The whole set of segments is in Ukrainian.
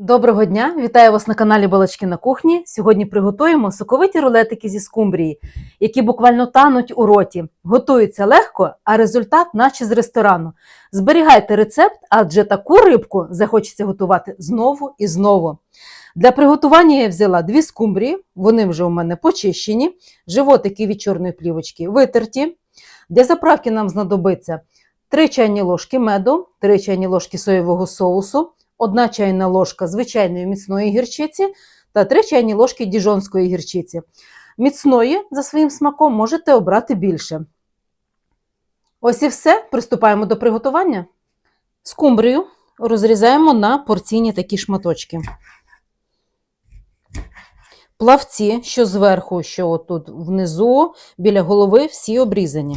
Доброго дня! Вітаю вас на каналі Балачки на кухні. Сьогодні приготуємо соковиті рулетики зі скумбрії, які буквально тануть у роті. Готуються легко, а результат наче з ресторану. Зберігайте рецепт, адже таку рибку захочеться готувати знову і знову. Для приготування я взяла дві скумбрії, вони вже у мене почищені, животики від чорної плівочки витерті. Для заправки нам знадобиться 3 чайні ложки меду, 3 чайні ложки соєвого соусу, 1 чайна ложка звичайної міцної гірчиці та 3 чайні ложки діжонської гірчиці. Міцної за своїм смаком можете обрати більше. Ось і все. Приступаємо до приготування. Скумбрію розрізаємо на порційні такі шматочки. Плавці, що зверху, що отут внизу, біля голови, всі обрізані.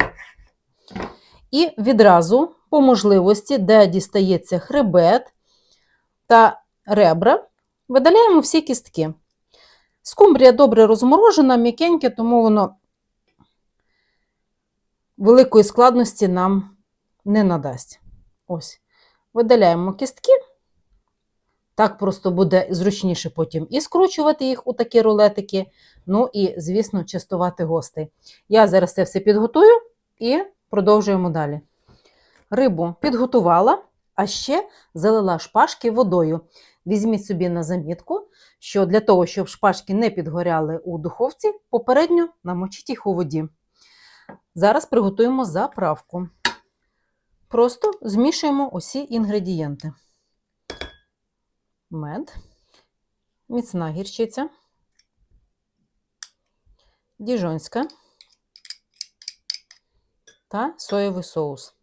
І відразу, по можливості, де дістається хребет та ребра, видаляємо всі кістки. Скумбрія добре розморожена, м'якеньке, тому воно великої складності нам не надасть. Ось. Видаляємо кістки. Так просто буде зручніше потім і скручувати їх у такі рулетики. Ну і, звісно, частувати гостей. Я зараз це все підготую і продовжуємо далі. Рибу підготувала, а ще залила шпажки водою. Візьміть собі на замітку, що для того, щоб шпажки не підгоряли у духовці, попередньо намочіть їх у воді. Зараз приготуємо заправку. Просто змішуємо усі інгредієнти. Мед, міцна гірчиця, діжонська та соєвий соус.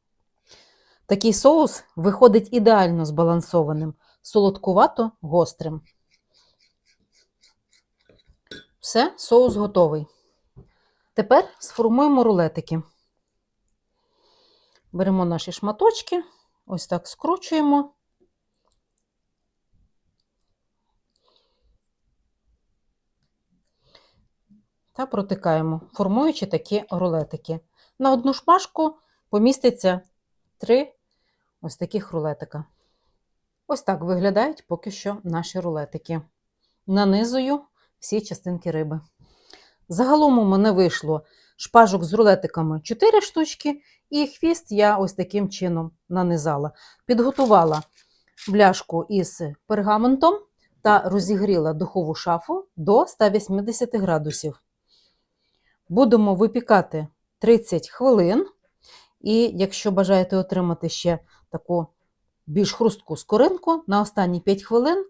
Такий соус виходить ідеально збалансованим, солодкувато гострим. Все, соус готовий. Тепер сформуємо рулетики. Беремо наші шматочки, ось так скручуємо. Та протикаємо, формуючи такі рулетики. На одну шпажку поміститься три ось таких рулетика. Ось так виглядають поки що наші рулетики. Нанизую всі частинки риби. Загалом у мене вийшло шпажок з рулетиками 4 штучки, і хвіст я ось таким чином нанизала. Підготувала бляшку із пергаментом та розігріла духову шафу до 180 градусів. Будемо випікати 30 хвилин. І якщо бажаєте отримати ще таку більш хрустку скоринку, на останні 5 хвилин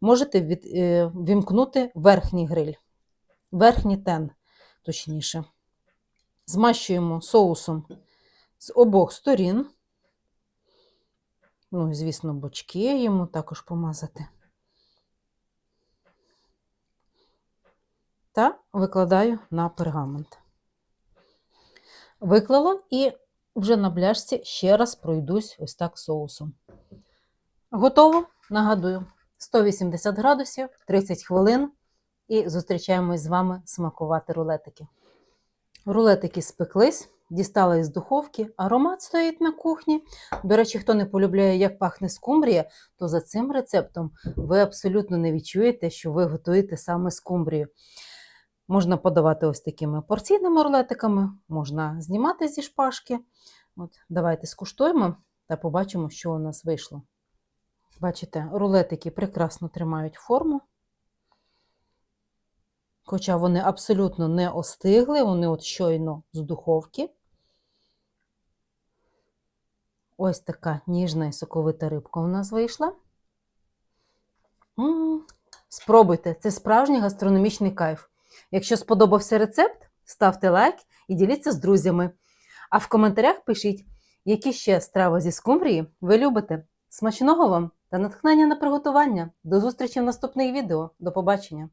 можете від, е, вімкнути верхній гриль, верхній тен, точніше. Змащуємо соусом з обох сторін. Ну, і, звісно, бочки йому також помазати. Та викладаю на пергамент. Виклала і вже на бляшці ще раз пройдусь ось так соусом. Готово, нагадую, 180 градусів, 30 хвилин, і зустрічаємось з вами смакувати рулетики. Рулетики спеклись, дістала із духовки, аромат стоїть на кухні. До речі, хто не полюбляє, як пахне скумбрія, то за цим рецептом ви абсолютно не відчуєте, що ви готуєте саме скумбрію. Можна подавати ось такими порційними рулетиками, можна знімати зі шпажки. От, Давайте скуштуємо та побачимо, що у нас вийшло. Бачите, рулетики прекрасно тримають форму. Хоча вони абсолютно не остигли, вони от щойно з духовки. Ось така ніжна і соковита рибка у нас вийшла. М -м -м. Спробуйте, це справжній гастрономічний кайф. Якщо сподобався рецепт, ставте лайк і діліться з друзями. А в коментарях пишіть, які ще страви зі скумбрії ви любите. Смачного вам та натхнення на приготування. До зустрічі в наступних відео. До побачення!